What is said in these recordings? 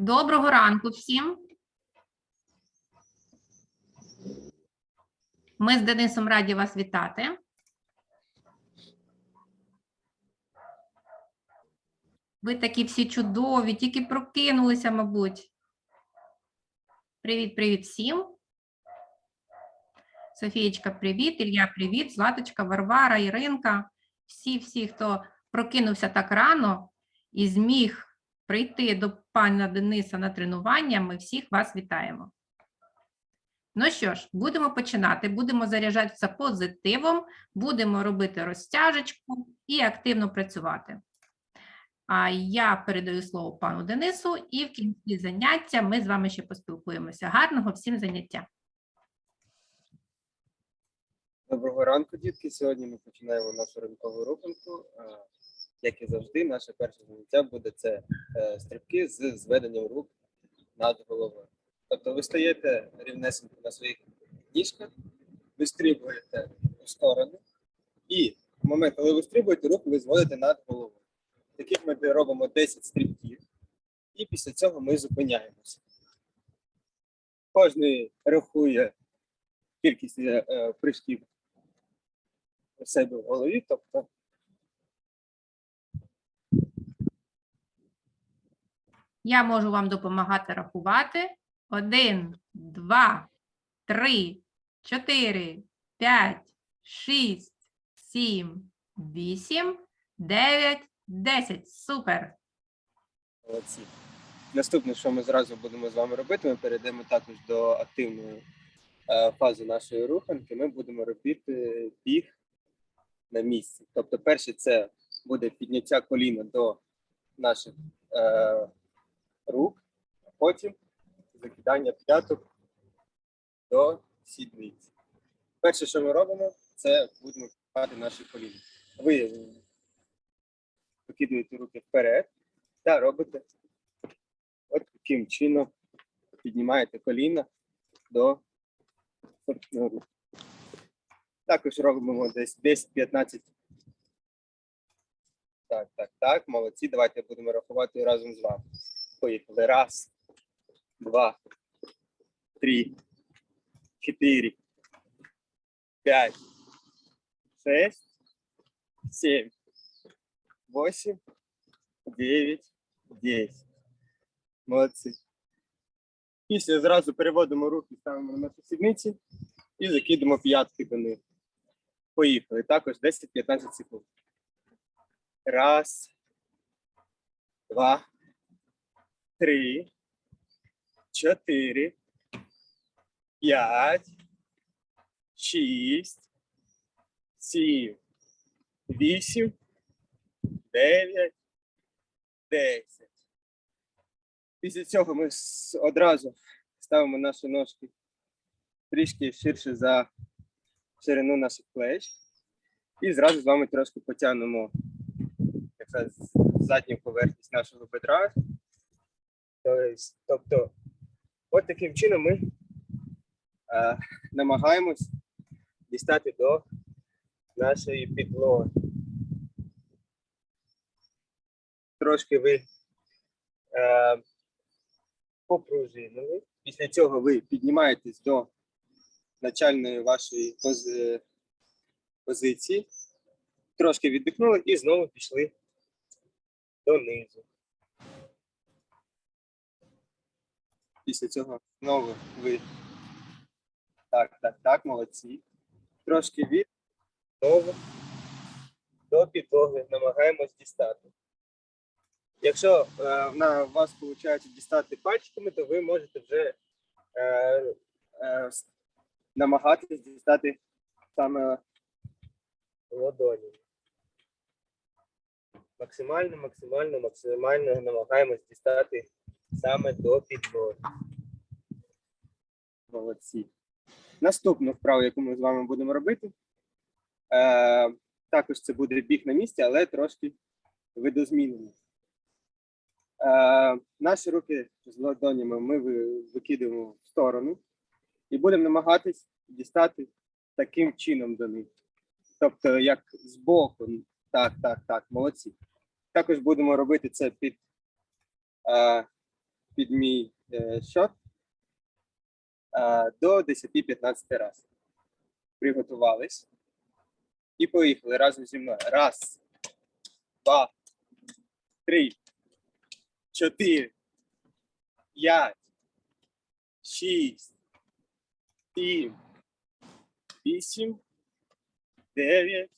Доброго ранку всім. Ми з Денисом раді вас вітати. Ви такі всі чудові, тільки прокинулися, мабуть. Привіт, привіт всім. Софієчка, привіт, Ілля, привіт, Златочка, Варвара, Іринка. Всі, всі, хто прокинувся так рано і зміг прийти до пана Дениса на тренування, ми всіх вас вітаємо. Ну що ж, будемо починати. Будемо заряджатися позитивом, будемо робити розтяжечку і активно працювати. А я передаю слово пану Денису, і в кінці заняття ми з вами ще поспілкуємося. Гарного всім заняття! Доброго ранку, дітки. Сьогодні ми починаємо нашу ранкову руханку. Як і завжди, наше перше заняття буде це е, стрибки з зведенням рук над головою. Тобто ви стаєте рівнесенько на своїх ніжках, ви стрибуєте у сторону, і в момент, коли ви стрибуєте, руку ви зводите над головою. Таких ми робимо 10 стрибків, і після цього ми зупиняємося. Кожний рахує кількість е, е, прыжків у себе в голові, тобто Я можу вам допомагати рахувати. Один, два, три, чотири, п'ять, шість, сім, вісім, дев'ять, десять. Супер! молодці. Наступне, що ми зразу будемо з вами робити, ми перейдемо також до активної е, фази нашої руханки. Ми будемо робити біг на місці. Тобто, перше це буде підняття коліна до наших е, рук, а потім закидання п'яток до сідниць. Перше, що ми робимо, це будемо піднімати наші коліна. Ви викидуєте руки вперед та робите От таким чином піднімаєте коліна до партнеру. Також робимо десь 10-15. Так, так, так, молодці. Давайте будемо рахувати разом з вами. Поїхали. Раз, два, три, чотири, п'ять, шесть, сім, восемь, дев'ять, десять. Молодці. Після зразу переводимо руки, ставимо на наші сідниці і закидемо п'ятки до них. Поїхали. Також 10-15 секунд. Раз, два, три, чотири, п'ять, шість, сім, вісім, дев'ять, десять. Після цього ми одразу ставимо наші ножки трішки ширше за ширину наших плеч. І зразу з вами трошки потягнемо задню поверхність нашого бедра. Тобто, Тобто, от таким чином ми е, намагаємось дістати до нашої підлоги. Трошки ви е, попружинили. Після цього ви піднімаєтесь до начальної вашої пози- позиції, трошки віддихнули і знову пішли донизу. Після цього знову ви так, так, так, молодці. Трошки від знову до підлоги намагаємось дістати. Якщо е, на вас виходить дістати пальчиками, то ви можете вже е, е, намагатись дістати саме ладоні. Максимально, максимально, максимально намагаємось дістати саме до підлоги. Молодці. Наступну вправу, яку ми з вами будемо робити, е, також це буде біг на місці, але трошки видозмінений. Е, наші руки з ладонями ми ви- викидаємо в сторону і будемо намагатись дістати таким чином до них. Тобто, як збоку. Так, так, так, молодці. Також будемо робити це під е, під мій е, счет е, до 10-15 разів. Приготувались. І поїхали разом зі мною. Раз, два, три, чотири, п'ять, шість, сім, вісім, дев'ять,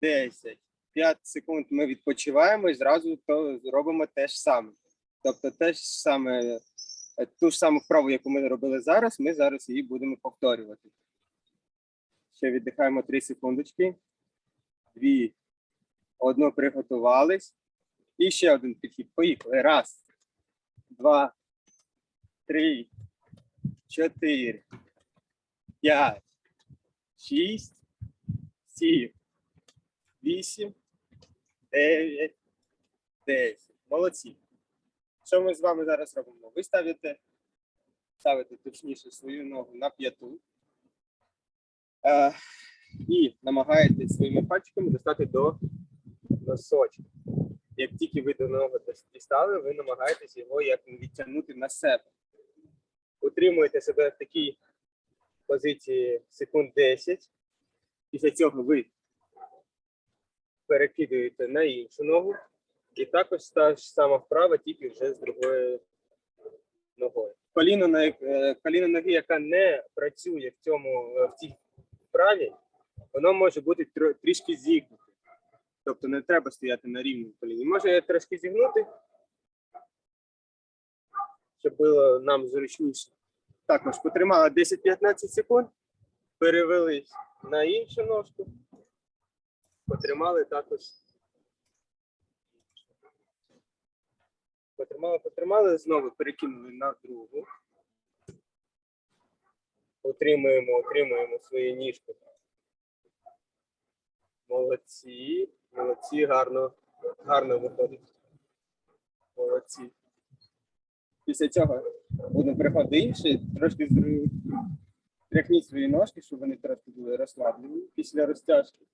десять. 5 секунд ми відпочиваємо і зразу то робимо те ж саме. Тобто те ж саме, е, ту ж саму вправу, яку ми робили зараз, ми зараз її будемо повторювати. Ще віддихаємо 3 секундочки. Дві. Одну приготувались. І ще один підхід. Поїхали. Раз, два, три, чотири, п'ять, шість, сім, вісім, дев'ять, десять. Молодці. Що ми з вами зараз робимо? Ви ставите, ставите точніше свою ногу на п'яту е, і намагаєтесь своїми пальчиками достати до носочка. Як тільки ви до дос- дістали, ви намагаєтесь його як відтягнути на себе. Утримуєте себе в такій позиції секунд 10. Після цього ви перекидуєте на іншу ногу. І також та ж сама вправа, тільки вже з другою ногою. Коліно, на, е, коліно ноги, яка не працює в цьому е, в цій вправі, воно може бути трішки зігнуте. Тобто не треба стояти на рівному коліні. Може трошки зігнути, щоб було нам зручніше. Також потримали 10-15 секунд, перевелись на іншу ножку, потримали також. Потримали, потримали, знову перекинули на другу. Утримуємо, утримуємо свою ніжку. Молодці, молодці, гарно, гарно виходить. Молодці. Після цього будемо переходити до трошки тряхніть свої ножки, щоб вони трошки були розслаблені після розтяжки.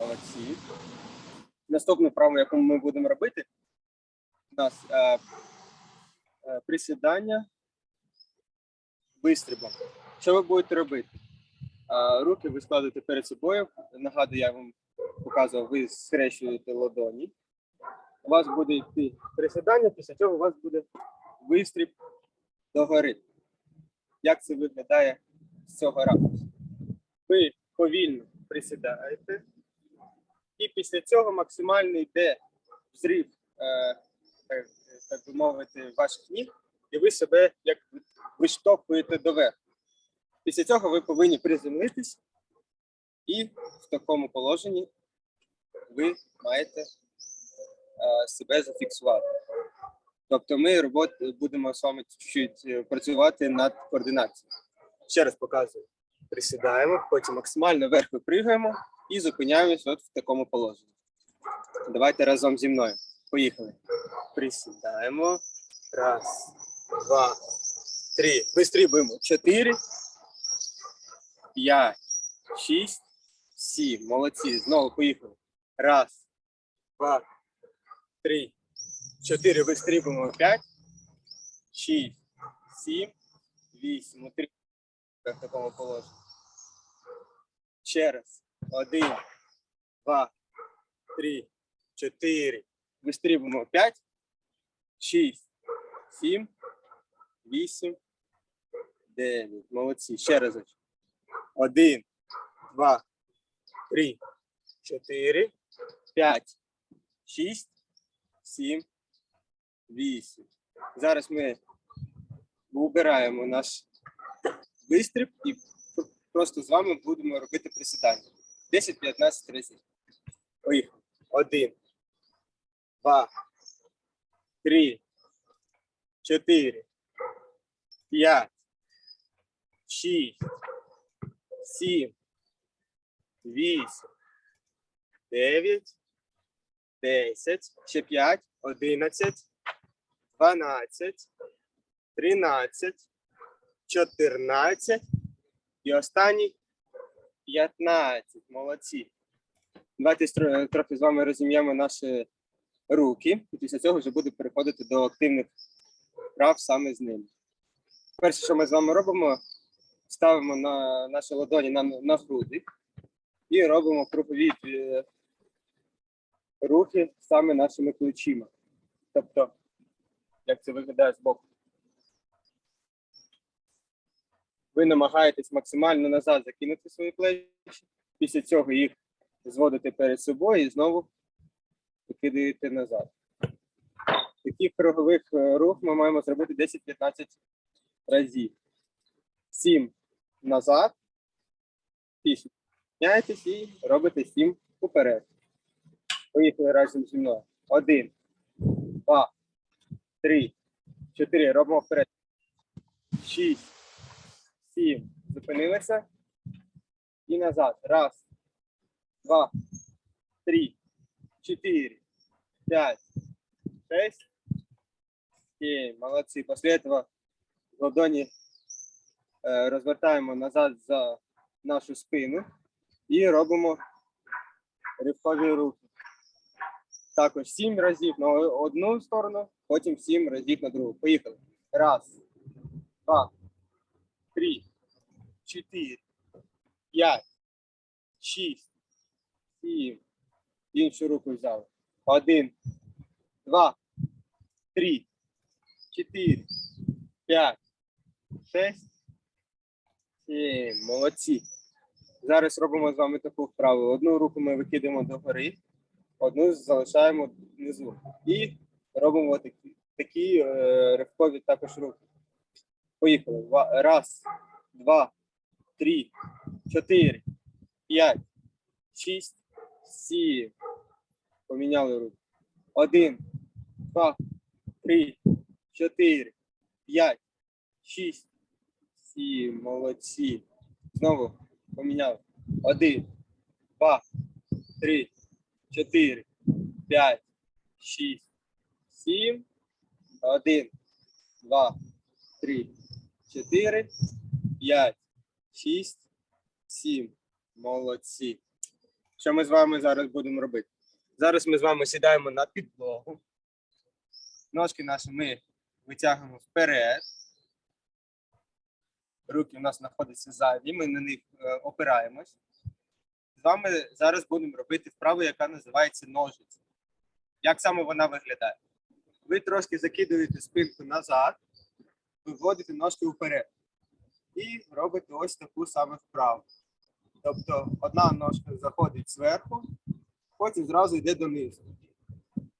Молодці. Наступну вправу, яку ми будемо робити, у нас е, присідання вистрибом. Що ви будете робити? Руки ви складете перед собою. Нагадую, я вам показував, ви скрещуєте ладоні. У вас буде йти присідання, після цього у вас буде вистріб догори. Як це виглядає з цього ракурсу? Ви повільно присідаєте, і після цього максимально йде взрив, е, так, так би мовити, ваших ніг, і ви себе як виштовхуєте доверху. Після цього ви повинні приземлитись, і в такому положенні ви маєте е, себе зафіксувати. Тобто ми робот, будемо з вами чуть-чуть е, працювати над координацією. Ще раз показую. Присідаємо, потім максимально вверх випригуємо і зупиняємось от в такому положенні. Давайте разом зі мною. Поїхали. Присідаємо. Раз, два, три. Вистрибуємо. Чотири, п'ять, шість, сім. Молодці. Знову поїхали. Раз, два, три, чотири. Вистрибуємо. П'ять, шість, сім, вісім. Утримуємо в такому положенні. Ще раз. Один, два, три, чотири. Вистрибуємо. П'ять, шість, сім, вісім, дев'ять. Молодці. Ще разочок. Один, два, три, чотири, п'ять, шість, сім, вісім. Зараз ми убираємо наш вистріб і просто з вами будемо робити присідання. 10-15 разів. Поїхали. Один, два, три, чотири, п'ять, шість, сім, вісім, дев'ять, десять, ще п'ять, одинадцять, дванадцять, тринадцять, чотирнадцять. І останній. 15. Молодці. Давайте трохи з вами розім'ємо наші руки, і після цього вже буду переходити до активних вправ саме з ними. Перше, що ми з вами робимо, ставимо на наші ладоні на, на груди і робимо кругові е, рухи саме нашими плечима. Тобто, як це виглядає з боку. Ви намагаєтесь максимально назад закинути свої плечі, після цього їх зводите перед собою і знову викидаєте назад. Таких кругових е, рух ми маємо зробити 10-15 разів. 7 назад, після міняєтесь і робите 7 уперед. Поїхали разом зі мною. Один, два, три, чотири. Робимо вперед. Шість, сім. Зупинилися. І назад. Раз, два, три, чотири, п'ять, шесть, семь. Молодці. Після цього ладоні е, розвертаємо назад за нашу спину і робимо ривкові рухи. Також сім разів на одну сторону, потім сім разів на другу. Поїхали. Раз, два, три, чотири, п'ять, шість, сім. Іншу руку взяли. Один, два, три, чотири, п'ять, шесть, сім. Молодці. Зараз робимо з вами таку вправу. Одну руку ми викидаємо догори, одну залишаємо внизу. І робимо такі, такі е, ривкові також руки. Поїхали. Раз, два, три, чотири, п'ять, шість, сім. Поміняли руку. Один, два, три, чотири, п'ять, шість, сім. Молодці. Знову поміняли. Один, два, три, чотири, п'ять, шість, сім. Один, два, три, чотири, п'ять, шість, сім. Молодці. Що ми з вами зараз будемо робити? Зараз ми з вами сідаємо на підлогу. Ножки наші ми витягуємо вперед. Руки у нас знаходяться ззаді, ми на них е, опираємось. З вами зараз будемо робити вправу, яка називається ножиці. Як саме вона виглядає? Ви трошки закидуєте спинку назад, виводите ножки вперед. І робите ось таку саме вправу. Тобто одна ножка заходить зверху, потім зразу йде донизу.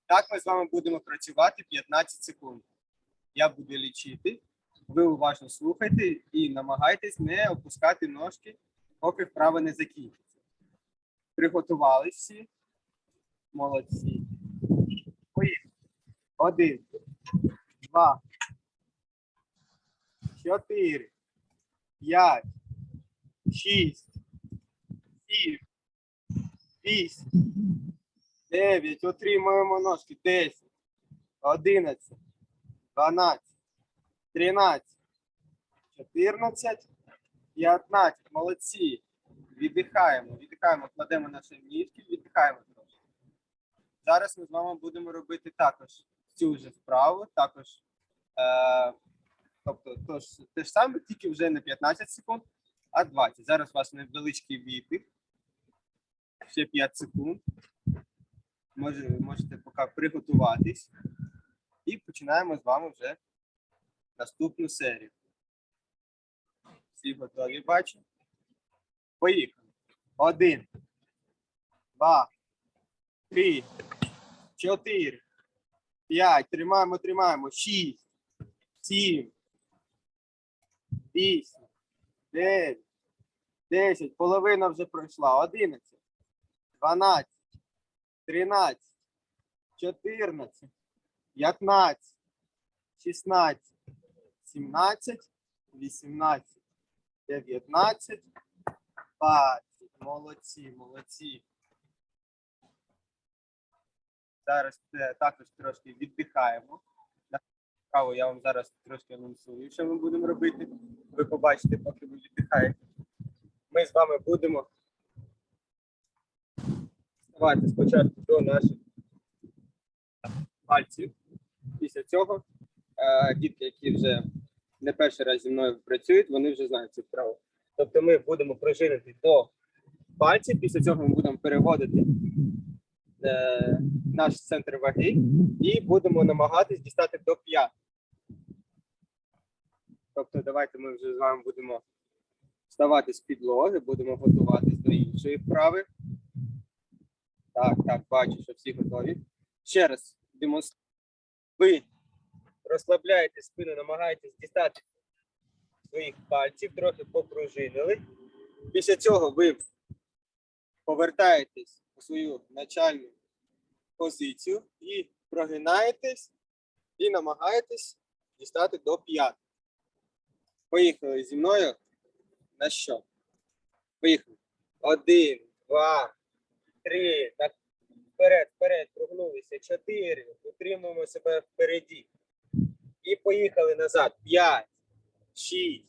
Так ми з вами будемо працювати 15 секунд. Я буду лічити. Ви уважно слухайте і намагайтесь не опускати ножки, поки вправа не закінчиться. Приготувались всі. Молодці. Поїхали. Один, два, чотири, п'ять, шість, сім, вісім, дев'ять. Отримуємо ножки. Десять, одинадцять, дванадцять. 13, 14, 15. Молодці. Віддихаємо, віддихаємо, кладемо наші ніжки, віддихаємо трошки. Зараз ми з вами будемо робити також цю ж вправу, також е, тобто то ж, те ж саме, тільки вже не 15 секунд, а 20. Зараз у вас невеличкий віддих. Ще 5 секунд. Може, можете поки приготуватись. І починаємо з вами вже наступну серію. Всі готові бачу. Поїхали. Один, два, три, чотири, п'ять. Тримаємо, тримаємо. Шість, сім, вісім, дев'ять, десять. Половина вже пройшла. Одинадцять, дванадцять, тринадцять, чотирнадцять, п'ятнадцять, шістнадцять. 17, 18, 19, 20. Молодці, молодці. Зараз е, також трошки віддихаємо. Право, я вам зараз трошки анонсую, що ми будемо робити. Ви побачите, поки ви віддихаєте. Ми з вами будемо ставати спочатку до наших пальців. Після цього е, дітки, які вже не перший раз зі мною працюють, вони вже знають цю вправу. Тобто ми будемо пружинити до пальців, після цього ми будемо переводити е, наш центр ваги і будемо намагатись дістати до п'ят. Тобто, давайте ми вже з вами будемо вставати з підлоги, будемо готуватись до іншої вправи. Так, так, бачу, що всі готові. Ще раз демонструю. Ви розслабляєте спину, намагаєтесь дістати своїх пальців, трохи попружинили. Після цього ви повертаєтесь у свою начальну позицію і прогинаєтесь і намагаєтесь дістати до п'ят. Поїхали зі мною. На що? Поїхали. Один, два, три. Вперед, вперед, прогнулися. Чотири. Утримуємо себе впереді. І поїхали назад. П'ять, шість,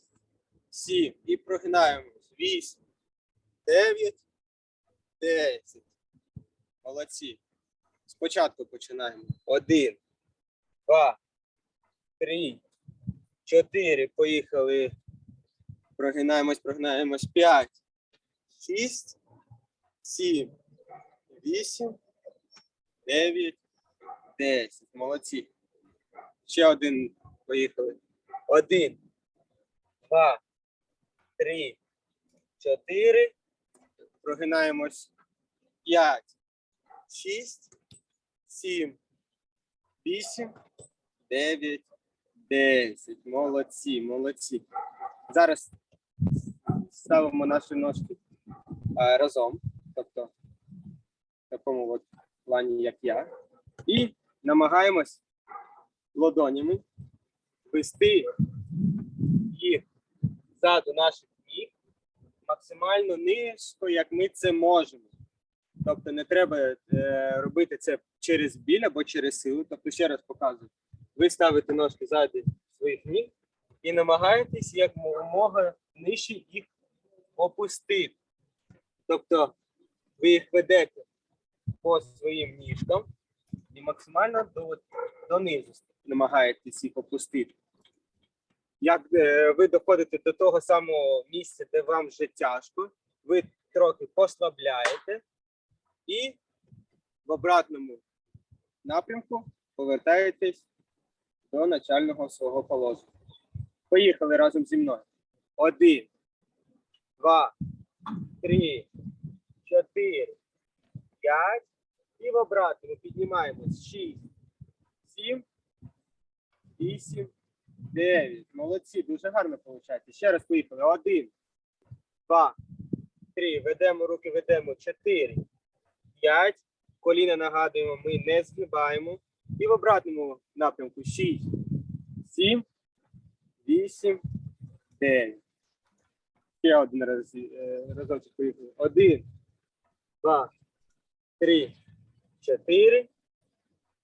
сім. І прогинаємось. Вісім, дев'ять, десять. Молодці. Спочатку починаємо. Один, два, три, чотири. Поїхали. Прогинаємось, прогинаємось. П'ять, шість, сім, вісім, дев'ять, десять. Молодці. Ще один. Поїхали. Один, два, три, чотири. Прогинаємось. П'ять, шість, сім, вісім, дев'ять, десять. Молодці, молодці. Зараз ставимо наші ножки е, разом, тобто такому от плані, як я, і намагаємось ладонями вести їх ззаду наших ніг максимально низько, як ми це можемо. Тобто не треба е, робити це через біль або через силу. Тобто, ще раз показую, ви ставите ножки ззаду своїх ніг і намагаєтесь якомога нижче їх опустити. Тобто ви їх ведете по своїм ніжкам і максимально до, донизу намагаєтесь їх опустити. Як е, ви доходите до того самого місця, де вам вже тяжко, ви трохи послабляєте і в обратному напрямку повертаєтесь до начального свого положення. Поїхали разом зі мною. Один, два, три, чотири, п'ять. І в обратному піднімаємось. Шість, сім, вісім, дев'ять. Молодці, дуже гарно виходить. Ще раз поїхали. Один, два, три. Ведемо руки, ведемо. Чотири, п'ять. Коліна нагадуємо, ми не згибаємо. І в обратному напрямку. Шість, сім, вісім, дев'ять. Ще один раз, е, разочок поїхали. Один, два, три, чотири,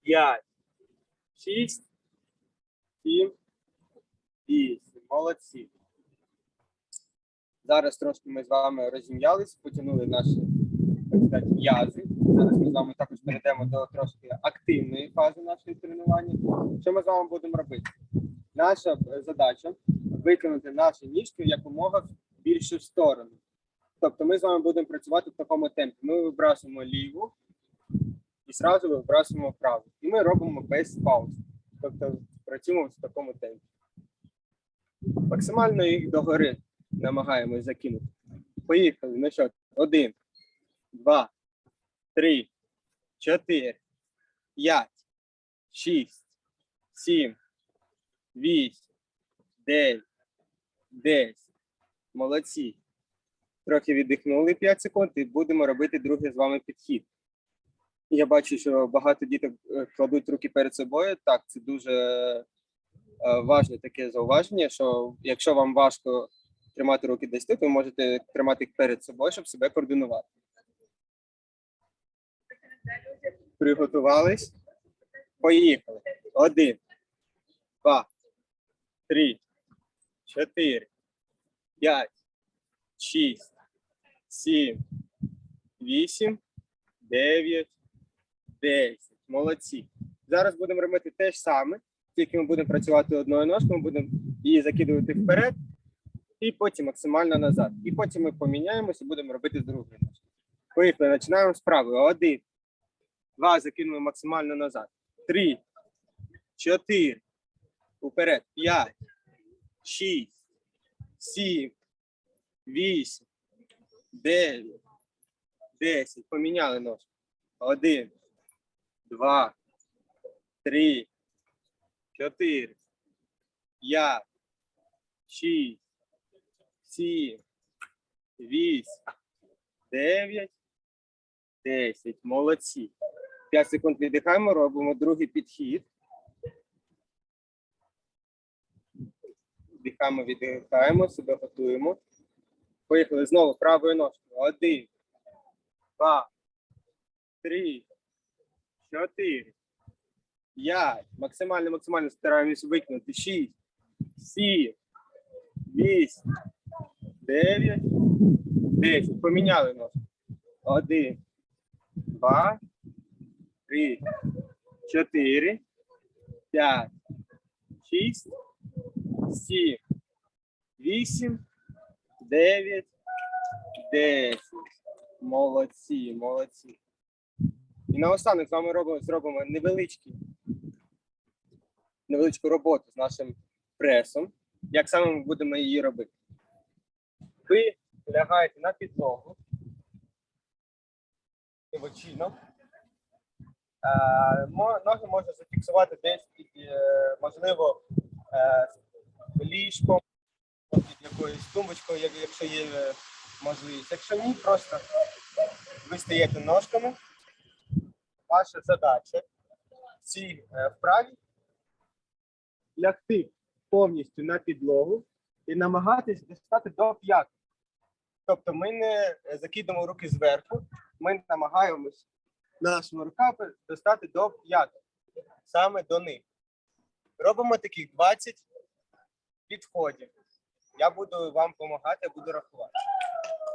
п'ять, шість, сім, вісім. Молодці. Зараз трошки ми з вами розім'ялись, потягнули наші м'язи. Зараз ми з вами також перейдемо до трошки активної фази нашої тренування. Що ми з вами будемо робити? Наша задача виконати наші ніжки якомога в сторону. Тобто ми з вами будемо працювати в такому темпі. Ми вибрасуємо ліву і зразу вибрасуємо праву. І ми робимо без пауз. Тобто працюємо в такому темпі. Максимально їх догори намагаємось закинути. Поїхали. Ну що, один, два, три, чотири, п'ять, шість, сім, вісім, дев'ять, десять. Молодці. Трохи віддихнули 5 секунд і будемо робити другий з вами підхід. Я бачу, що багато діток е, кладуть руки перед собою. Так, це дуже е, важне таке зауваження, що якщо вам важко тримати руки десь тут, ви можете тримати їх перед собою, щоб себе координувати. Приготувались? Поїхали. Один, два, три, чотири, п'ять, шість, сім, вісім, дев'ять, десять. Молодці. Зараз будемо робити те ж саме, тільки ми будемо працювати одною ножкою, ми будемо її закидувати вперед і потім максимально назад. І потім ми поміняємося і будемо робити з другої ножки. Поїхали, починаємо з правої. Один, два, закинули максимально назад. Три, чотири, уперед, п'ять, шість, сім, вісім, дев'ять, десять. Поміняли ножку. Один, два, три, чотири, п'ять, шість, сім, вісім, дев'ять, десять. Молодці. П'ять секунд віддихаємо, робимо другий підхід. Вдихаємо, віддихаємо, себе готуємо. Поїхали знову правою ножкою. Один, два, три, чотири, п'ять. Максимально, максимально стараємось викинути. Шість, сім, вісім, дев'ять, десять. Поміняли ножку. Один, два, три, чотири, п'ять, шість, сім, вісім, дев'ять, десять. Молодці, молодці. І наостанок з вами робимо, зробимо невеличкий, невеличку роботу з нашим пресом. Як саме ми будемо її робити? Ви лягаєте на підлогу. Лівочином. Е, Ноги можна зафіксувати десь е, можливо, е, ліжком, під якоюсь тумбочкою, якщо є е, можливість. Якщо ні, просто ви стаєте ножками. Ваша задача в цій е, вправі лягти повністю на підлогу і намагатись дістати до п'ятки. Тобто ми не е, закидаємо руки зверху, ми намагаємось нашими руками достати до п'яток, саме до них. Робимо таких 20 підходів. Я буду вам допомагати, буду рахувати.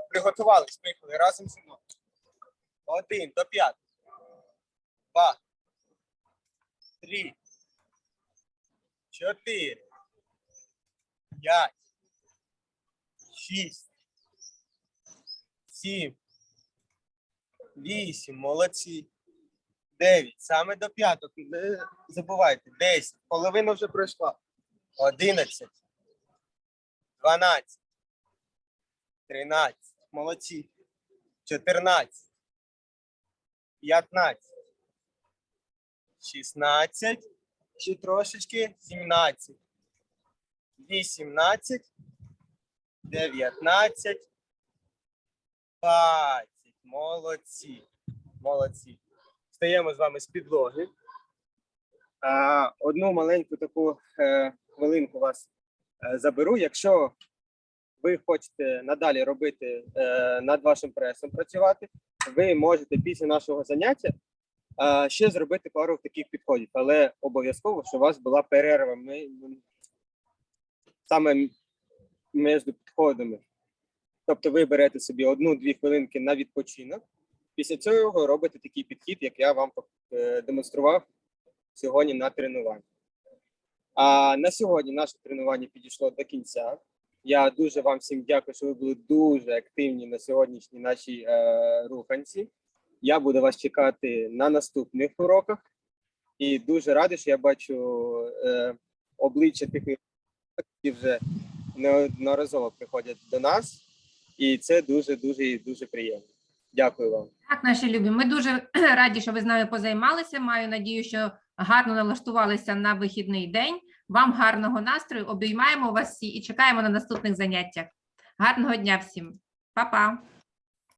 Приготувались, приїхали разом зі мною. Один до п'ятки. Два. Три. Чотири. П'ять. Шість. Сім. Вісім. Молодці. Дев'ять. Саме до п'яток. Не забувайте. Десять. Половина вже пройшла. Одинадцять. Дванадцять. Тринадцять. Молодці. Чотирнадцять. П'ятнадцять. Шістнадцять. Ще трошечки. Сімнадцять. Вісімнадцять. Дев'ятнадцять. Двадцять. Молодці. Молодці. Встаємо з вами з підлоги. Одну маленьку таку е, хвилинку вас заберу. Якщо ви хочете надалі робити е, над вашим пресом працювати, ви можете після нашого заняття е, ще зробити пару таких підходів, але обов'язково, щоб у вас була перерва ми, саме між підходами. Тобто ви берете собі одну-дві хвилинки на відпочинок. Після цього робите такий підхід, як я вам е, демонстрував сьогодні на тренуванні. А на сьогодні наше тренування підійшло до кінця. Я дуже вам всім дякую, що ви були дуже активні на сьогоднішній нашій е, руханці. Я буду вас чекати на наступних уроках. І дуже радий, що я бачу е, обличчя тих, які вже неодноразово приходять до нас. І це дуже, дуже дуже приємно. Дякую вам. Так, наші любі, ми дуже раді, що ви з нами позаймалися. Маю надію, що гарно налаштувалися на вихідний день. Вам гарного настрою. Обіймаємо вас всі і чекаємо на наступних заняттях. Гарного дня всім. Па-па.